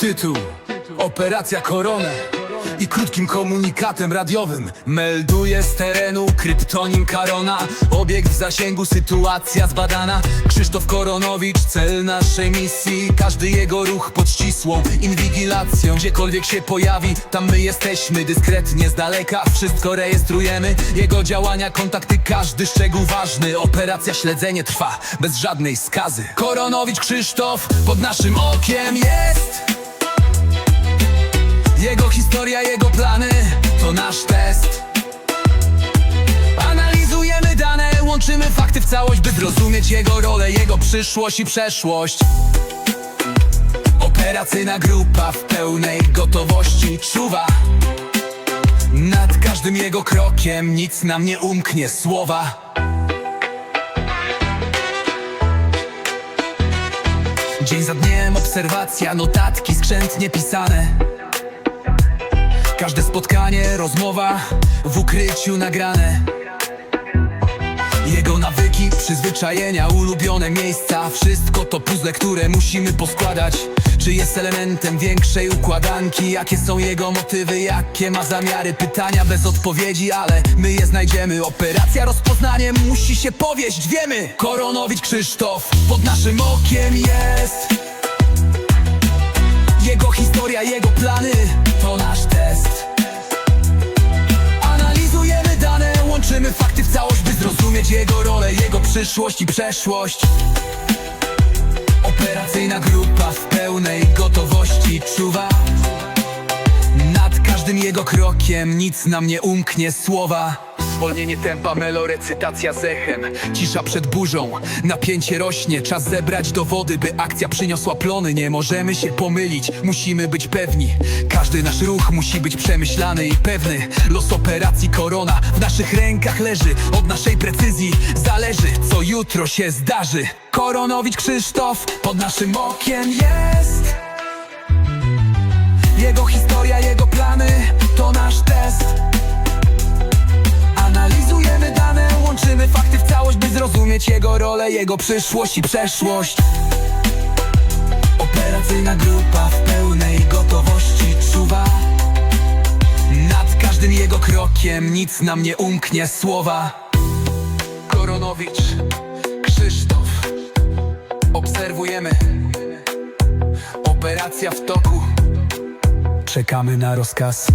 Tytuł. Operacja Korona. I krótkim komunikatem radiowym. Melduje z terenu kryptonim Karona. Obiekt w zasięgu, sytuacja zbadana. Krzysztof Koronowicz, cel naszej misji. Każdy jego ruch pod ścisłą inwigilacją. Gdziekolwiek się pojawi, tam my jesteśmy Dyskretnie z daleka, wszystko rejestrujemy. Jego działania, kontakty, każdy szczegół ważny. Operacja śledzenie trwa, bez żadnej skazy. Koronowicz Krzysztof, pod naszym okiem jest historia, jego plany to nasz test. Analizujemy dane, łączymy fakty w całość By zrozumieć jego rolę, jego przyszłość i przeszłość. Operacyjna grupa w pełnej gotowości czuwa. Nad każdym jego krokiem nic nam nie umknie słowa. Dzień za dniem obserwacja, notatki skrzętnie pisane Każde spotkanie, rozmowa w ukryciu nagrane. Jego nawyki, przyzwyczajenia, ulubione miejsca. Wszystko to puzzle, które musimy poskładać. Czy jest elementem większej układanki? Jakie są jego motywy, jakie ma zamiary? Pytania bez odpowiedzi, ale my je znajdziemy. Operacja rozpoznanie musi się powieść, wiemy Koronowicz Krzysztof pod naszym okiem jest. Jego historia, jego plany przyszłość i przeszłość. Operacyjna grupa w pełnej gotowości czuwa. Nad każdym jego krokiem nic nam nie umknie słowa Zwolnienie tempa, melorecytacja z echem. Cisza przed burzą, napięcie rośnie. Czas zebrać dowody, by akcja przyniosła plony. Nie możemy się pomylić, musimy być pewni. Każdy nasz ruch musi być przemyślany i pewny. Los operacji Korona w naszych rękach leży. Od naszej precyzji zależy, co jutro się zdarzy. Koronowicz Krzysztof pod naszym okiem jest. Jego historia, jego plany to Jego rolę, jego przyszłość i przeszłość. Operacyjna grupa w pełnej gotowości czuwa. Nad każdym jego krokiem nic nam nie umknie słowa. Koronowicz, Krzysztof Obserwujemy. Operacja w toku. Czekamy na rozkaz